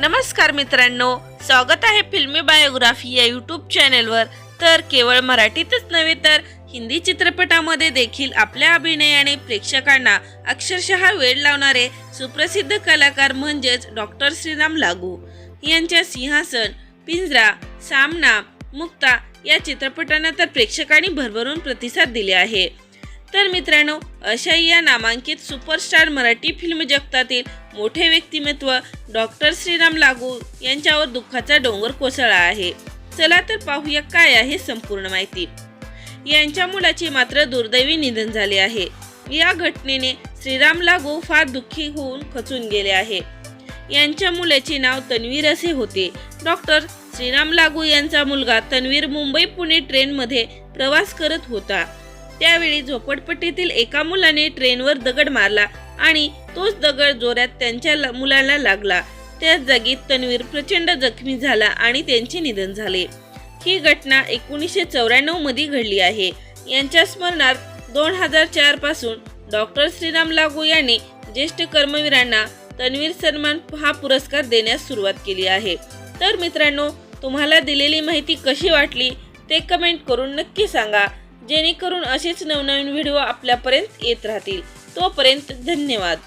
नमस्कार मित्रांनो स्वागत आहे फिल्मी बायोग्राफी या यूट्यूब चॅनेलवर तर केवळ मराठीतच नव्हे तर हिंदी चित्रपटामध्ये देखील आपल्या अभिनयाने प्रेक्षकांना अक्षरशः वेळ लावणारे सुप्रसिद्ध कलाकार म्हणजेच डॉक्टर श्रीराम लागू यांच्या सिंहासन पिंजरा सामना मुक्ता या चित्रपटांना तर प्रेक्षकांनी भरभरून प्रतिसाद दिले आहे. तर मित्रांनो अशा या नामांकित सुपरस्टार मराठी फिल्म जगतातील मोठे व्यक्तिमत्व डॉक्टर श्रीराम लागू यांच्यावर दुःखाचा डोंगर कोसळला आहे. चला तर पाहूया काय आहे संपूर्ण माहिती. यांच्या मुलाचे मात्र दुर्दैवी निधन झाले आहे. या घटनेने श्रीराम लागू फार दुःखी होऊन खचून गेले आहे. यांच्या मुलाचे नाव तन्वीर असे होते. डॉक्टर श्रीराम लागू यांचा मुलगा तन्वीर मुंबई पुणे ट्रेनमध्ये प्रवास करत होता. त्यावेळी झोपडपट्टीतील एका मुलाने ट्रेनवर दगड मारला आणि तोच दगड जोरात त्यांच्या मुलाला लागला. त्याच जागी तन्वीर प्रचंड जखमी झाला आणि त्यांचे निधन झाले. ही घटना एकोणीसशे चौऱ्याण्णवमध्ये घडली आहे. यांच्या स्मरणार्थ दोन हजार चारपासून डॉक्टर श्रीराम लागू यांनी ज्येष्ठ कर्मवीरांना तन्वीर सन्मान हा पुरस्कार देण्यास सुरुवात केली आहे. तर मित्रांनो तुम्हाला दिलेली माहिती कशी वाटली ते कमेंट करून नक्की सांगा. जेणेकरून असेच नवनवीन व्हिडिओ आपल्यापर्यंत येत राहतील. तोपर्यंत धन्यवाद.